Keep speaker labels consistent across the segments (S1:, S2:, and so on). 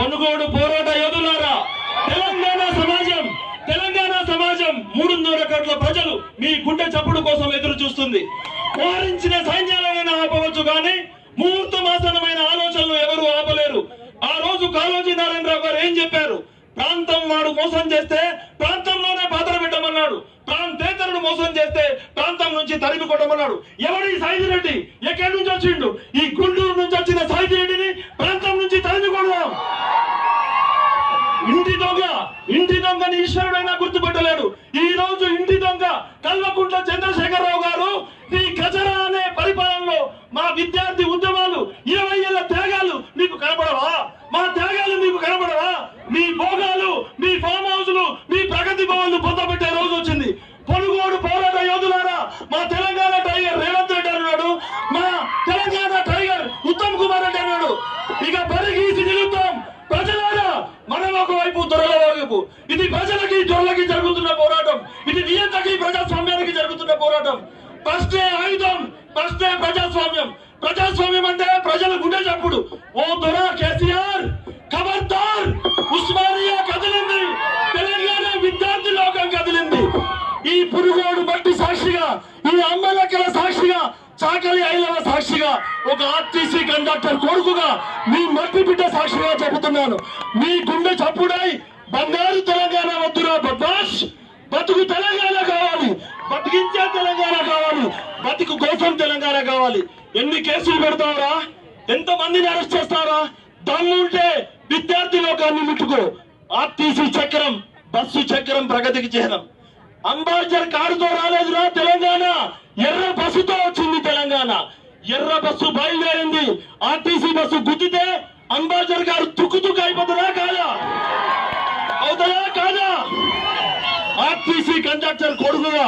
S1: కొనుగోడు పోరాట యోధులారా. తెలంగాణ సమాజం తెలంగాణ సమాజం మూడున్నర కోట్ల ప్రజలు మీ గుండె చప్పుడు కోసం ఎదురు చూస్తుంది. వారించిన సైన్యాలైనా ఆపవచ్చు కానీ ముహూర్త మాసనమైన ఆలోచనలు ఎవరు ఆపలేరు. ఆ రోజు కాళోజీ నారాయణరావు గారు ఏం చెప్పారు? ప్రాంతం వాడు మోసం చేస్తే ప్రాంతంలోనే పాత్ర ప్రాంతేతరుడు మోసం చేస్తే ప్రాంతం నుంచి తరిమి కొట్టమన్నాడు. ఎవడి సైజు రెడ్డి? ఎక్కడి నుంచి వచ్చిండు? ఈ గుంటూరు నుంచి వచ్చిన సైజు రెడ్డిని ప్రాంతం నుంచి తరిమి కొడదాం. ఇంటి దొంగ ఇంటి దొంగని ఈశ్వరుడైనా గుర్తుపెట్టలేడు. ఈ రోజు ఇంటి దొంగ కల్వకుంట్ల చంద్రశేఖరరావు గారు ఈ గజరా అనే పరిపాలనలో మా విద్యార్థి ఉద్యమ ఇరవై ఏళ్ళ త్యాగాలు మీకు కనబడవా మా త్యాగాలు మీకు కనబడవా మీ భోగాలు మీ ఫామ్ హౌస్లు మీ ప్రగతి భవన్లు పొందబెట్టే రోజు వచ్చింది పొనుగోడు పోరాట యోధులారా మా తెలంగాణ టైగర్ రేవంత్ రెడ్డి అన్నాడు మా తెలంగాణ టైగర్ ఉత్తమ్ కుమార్ రెడ్డి అన్నాడు ఇక పరిగీసి నిలుద్దాం ప్రజలారా మనం ఒకవైపు దొరల వైపు ఇది ప్రజలకి దొరలకి జరుగుతున్న పోరాటం. ఇది నియంతకి ప్రజాస్వామ్యానికి జరుగుతున్న పోరాటం. ఫస్టే ఆయుధం ఫస్టే ప్రజాస్వామ్యం. ప్రజాస్వామ్యం అంటే ప్రజల గుండె చప్పుడు ఓ దొర కేసీఆర్ ఖబర్దార్ ఉస్మానియా కదిలింది. తెలంగాణ విద్యార్థి లోకం కదిలింది. ఈ పురుగోడు బట్టి సాక్షిగా ఈ అమ్మ చాకలి ఐలవ సాక్షిగా ఒక ఆర్టీసీ కండక్టర్ కొడుకుగా మీ మట్టి బిడ్డ సాక్షిగా చెబుతున్నాను. మీ గుండె చప్పుడై బంగారు తెలంగాణ వద్దురా బద్మాష్. బతుకు తెలంగాణ కావాలి. బతికించే తెలంగాణ కావాలి. బతుకు కోసం తెలంగాణ కావాలి. ఎన్ని కేసులు పెడతారా ఎంత మందిని అరెస్ట్ చేస్తారా దమ్ముంటే విద్యార్థి లోకాన్ని ముట్టుకో. ఆర్టీసీ చక్రం బస్సు చక్రం ప్రగతికి చిహ్నం అంబాజర్ కారుతో రాలేదురా తెలంగాణ. ఎర్ర బస్సుతో వచ్చింది తెలంగాణ. ఎర్ర బస్సు బయలుదేరింది. ఆర్టీసీ బస్సు గుద్దితే అంబాజర్ గారు తుక్కు తుక్కు అయిపోతుందా కాదా? అవుతుందా కాదా? ఆర్టీసీ కండక్టర్ కొడుకుగా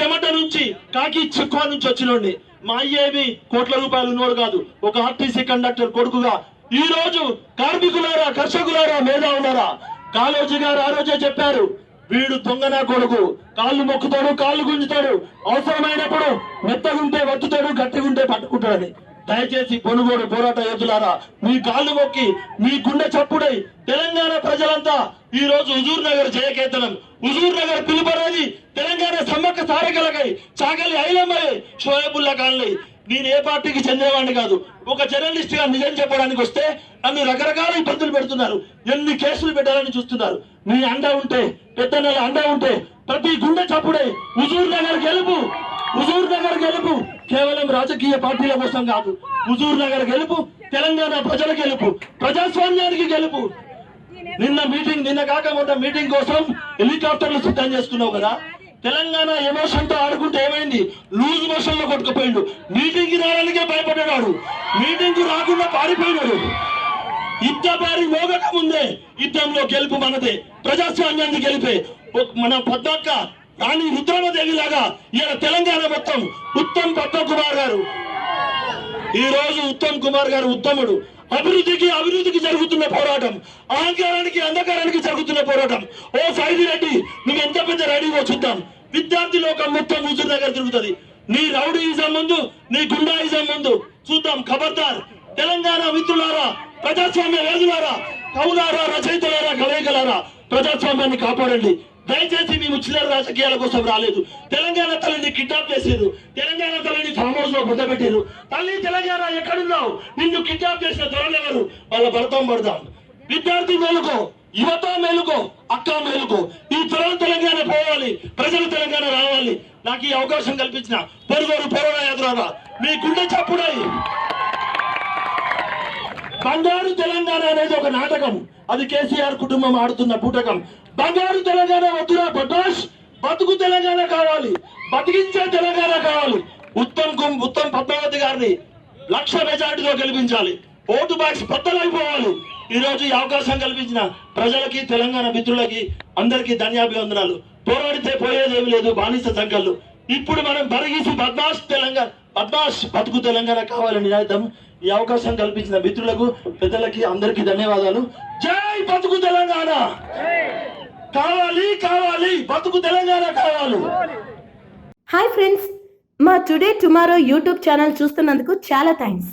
S1: చెమట నుంచి కాకి చిక్కువ నుంచి వచ్చినోండి మా అయ్యేవి కోట్ల రూపాయలు ఉన్నోడు కాదు. ఒక ఆర్టీసీ కండక్టర్ కొడుకుగా ఈ రోజు కార్మికులారా కర్షకులారా మేధావులారా? కాలోజీ గారు ఆ రోజే చెప్పారు వీడు దొంగన కొడుకు? కాళ్ళు మొక్కుతాడు కాళ్ళు గుంజుతాడు. అవసరమైనప్పుడు మెత్తగుంటే వత్తుతాడు గట్టిగుంటే పట్టుకుంటాడని. దయచేసి పొనుగోడు పోరాట యోధులారా మీ కాళ్ళు మొక్కి మీ గుండె చప్పుడై తెలంగాణ ప్రజలంతా ఈ రోజు హుజూర్ నగర్ జయకేతనం. హుజూర్ నగర్ పిలుపనేది తెలంగాణ సమ్మక్క సారకలకై చాకలి ఐలమ్మై షోయబుల్లా కాన్లై నేను ఏ పార్టీకి చెందినవాడిని కాదు. ఒక జర్నలిస్ట్గా నిజం చెప్పడానికి వస్తే నన్ను రకరకాల ఇబ్బందులు పెడుతున్నారు. ఎన్ని కేసులు పెట్టాలని చూస్తున్నారు. మీ అండ ఉంటే పెద్ద నెల అండ ఉంటే ప్రతి గుండె చప్పుడే హుజూర్ నగర్ గెలుపు హుజూర్ నగర్ గెలుపు. కేవలం రాజకీయ పార్టీల కోసం కాదు. హుజూర్ నగర్ గెలుపు తెలంగాణ ప్రజల గెలుపు ప్రజాస్వామ్యానికి గెలుపు. నిన్న మీటింగ్ నిన్న కాక మొన్న మీటింగ్ కోసం హెలికాప్టర్లు సిద్ధం చేసుకున్నావు కదా? తెలంగాణ ఎమోషన్తో ఆడుకుంటే ఏమైంది? లూజ్ మోషన్లో కొట్టుకుపోయిండు. మీటింగ్కి రావడానికే భయపడ్డాడు. మీటింగ్కు రాకుండా పారిపోయినాడు. ఇంత పారి మోగక ముందే యుద్ధంలో గెలుపు మనదే. ప్రజాస్వామ్యాన్ని గెలిపే. మన పద్మక్క రాణి రుద్రమదేవి లాగా ఇలా తెలంగాణ మొత్తం ఉత్తమ్ పద్మ కుమార్ గారు. ఈ రోజు ఉత్తమ్ కుమార్ గారు ఉత్తముడు. అభివృద్ధికి అభివృద్ధికి జరుగుతున్న పోరాటం. అహంకారానికి అంధకారానికి జరుగుతున్న పోరాటం. ఓ సైది రెడ్డి నువ్వు ఎంత పెద్ద చూద్దాం. విద్యార్థి లోకం మొత్తం హుజూర్ దగ్గర తిరుగుతుంది. నీ రౌడీయిజం ముందు నీ గుండాయిజం ముందు చూద్దాం. ఖబర్దార్ తెలంగాణ మిత్రులారా ప్రజాస్వామ్య వేదులారా కవులారా రచయితలారా కలయికలారా ప్రజాస్వామ్యాన్ని కాపాడండి. దయచేసి మేము చిల్లర రాజకీయాల కోసం రాలేదు. తెలంగాణ తల్లిని కిడ్నాప్ చేసారు. తెలంగాణ తల్లిని ఫామ్ హౌస్లో పెట్టారు తల్లి తెలంగాణ ఎక్కడున్నావు? నిన్ను కిడ్నాప్ చేసిన దొరలు ఎవరు? వాళ్ళ భర్తం పడదాం. విద్యార్థి మేలుకో యువత మేలుకో అక్క మేలుకో. ఈ తరం తెలంగాణ రావాలి ప్రజలు తెలంగాణ రావాలి. నాకు ఈ అవకాశం కల్పించిన పొరుగోరు పోరాడ యాత్ర మీ గుండె చప్పుడై. బంగారు తెలంగాణ అనేది ఒక నాటకం. అది కేసీఆర్ కుటుంబం ఆడుతున్న పూటకం బంగారు తెలంగాణ వద్దురా బద్మాష్. బతుకు తెలంగాణ కావాలి. బతికించే తెలంగాణ కావాలి. ఉత్తమ్ కుం ఉత్తమ్ పద్మావతి గారిని లక్ష మెజార్టీతో గెలిపించాలి. ఓటు బాక్స్ బద్దలైపోవాలి. ఈ రోజు ఈ అవకాశం కల్పించిన ప్రజలకి తెలంగాణ మిత్రులకి అందరికీ ధన్యాభివందనాలు. పోరాడితే పోయేదేమి లేదు బానిస సంఘాలు. ఇప్పుడు మనం బరిగీసి బద్మాష్ తెలంగాణ బద్మాష్ బతుకు తెలంగాణ కావాలని నినాదం ఈ అవకాశం కల్పించిన మిత్రులకు పెద్దలకి అందరికీ ధన్యవాదాలు. జై బతుకు తెలంగాణ! కావాలి కావాలి బతుకు తెలంగాణ కావాలి.
S2: హాయ్ ఫ్రెండ్స్ మా టుడే టుమారో యూట్యూబ్ ఛానల్ చూస్తున్నందుకు చాలా థ్యాంక్స్.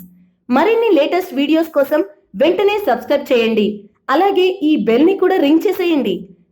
S2: మరిన్ని లేటెస్ట్ వీడియోస్ కోసం వెంటనే సబ్స్క్రైబ్ చేయండి. అలాగే ఈ బెల్ని కూడా రింగ్ చేసేయండి.